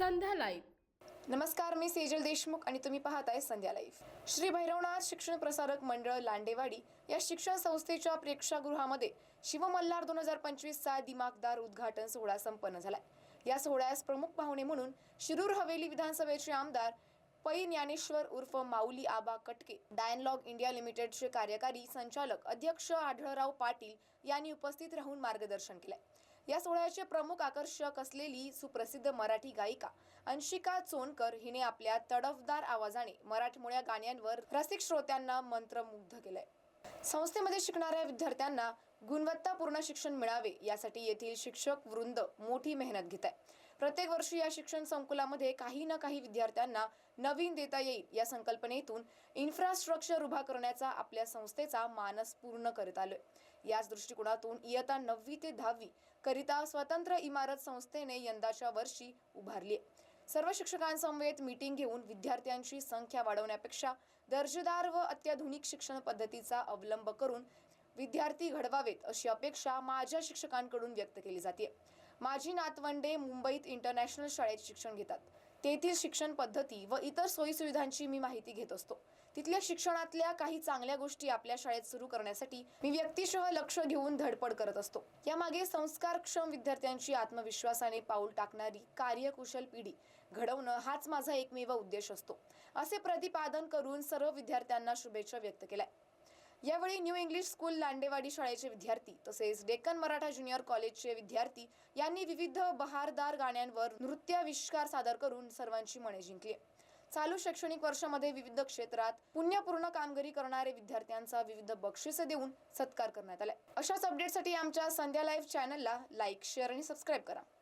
संध्या live नमस्कार मी सेजल देशमुख आणि तुम्ही पाहताय संध्या लाईव्ह श्री भैरवनाथ शिक्षण प्रसारक मंडळ लांडेवाडी या शिक्षण संस्थेच्या प्रेक्षागृहामध्ये शिवमल्हार दोन हजार पंचवीसचा दिमागदार उद्घाटन सोहळा संपन्न झाला या सोहळ्यास प्रमुख पाहुणे म्हणून शिरूर हवेली विधानसभेचे आमदार पै ज्ञानेश्वर उर्फ माऊली आबा कटके डायनलॉग इंडिया लिमिटेडचे कार्यकारी संचालक अध्यक्ष आढळराव पाटील यांनी उपस्थित राहून मार्गदर्शन केले या सोहळ्याचे प्रमुख आकर्षक असलेली सुप्रसिद्ध मराठी गायिका अंशिका चोनकर हिने आपल्या तडफदार आवाजाने मराठमोळ्या गाण्यांवर रसिक श्रोत्यांना मंत्रमुग्ध केलंय. संस्थेमध्ये शिकणाऱ्या विद्यार्थ्यांना गुणवत्तापूर्ण शिक्षण मिळावे यासाठी येथील शिक्षक वृंद मोठी मेहनत घेत आहे प्रत्येक वर्षी या शिक्षण संकुलामध्ये काही ना काही विद्यार्थ्यांना नवीन देता येईल या संकल्पनेतून इन्फ्रास्ट्रक्चर उभा करण्याचा आपल्या संस्थेचा मानस पूर्ण करत आलोय. याच दृष्टिकोनातून इयत्ता नववी ते दहावी करिता स्वतंत्र इमारत संस्थेने यंदाच्या वर्षी उभारली आहे. सर्व शिक्षकांसमवेत मीटिंग घेऊन विद्यार्थ्यांची संख्या वाढवण्यापेक्षा दर्जेदार व अत्याधुनिक शिक्षण पद्धतीचा अवलंब करून विद्यार्थी घडवावेत अशी अपेक्षा माझ्या शिक्षकांकडून व्यक्त केली जाते. माझी नातवंडे मुंबईत इंटरनॅशनल शाळेत शिक्षण घेतात. तेथील शिक्षण पद्धती व इतर सोयीसुविधांची मी माहिती घेत असतो. तिथल्या शिक्षणातल्या काही चांगल्या गोष्टी आपल्या शाळेत सुरू करण्यासाठी मी व्यक्तिशः लक्ष घेऊन धडपड करत असतो. यामागे संस्कारक्षम विद्यार्थ्यांची आत्मविश्वासाने पाऊल टाकणारी कार्यकुशल पिढी घडवणं हाच माझा एकमेव उद्देश असतो. असे प्रतिपादन करून सर्व विद्यार्थ्यांना शुभेच्छा व्यक्त केल्या. यावेळी न्यू इंग्लिश स्कूल लांडेवाडी शाळेचे विद्यार्थी तसेच डेक्कन मराठा ज्युनियर कॉलेजचे विद्यार्थी यांनी विविध बहारदार गाण्यांवर नृत्याविष्कार सादर करून सर्वांची मने जिंकली. चालू शैक्षणिक वर्षामध्ये विविध क्षेत्रात पुण्यपूर्ण कामगिरी करणारे विद्यार्थ्यांचा विविध बक्षिसे देऊन सत्कार करण्यात आला. अशाच अपडेटसाठी आमच्या संध्या लाईव्ह चॅनलला लाईक शेअर आणि सबस्क्राईब करा.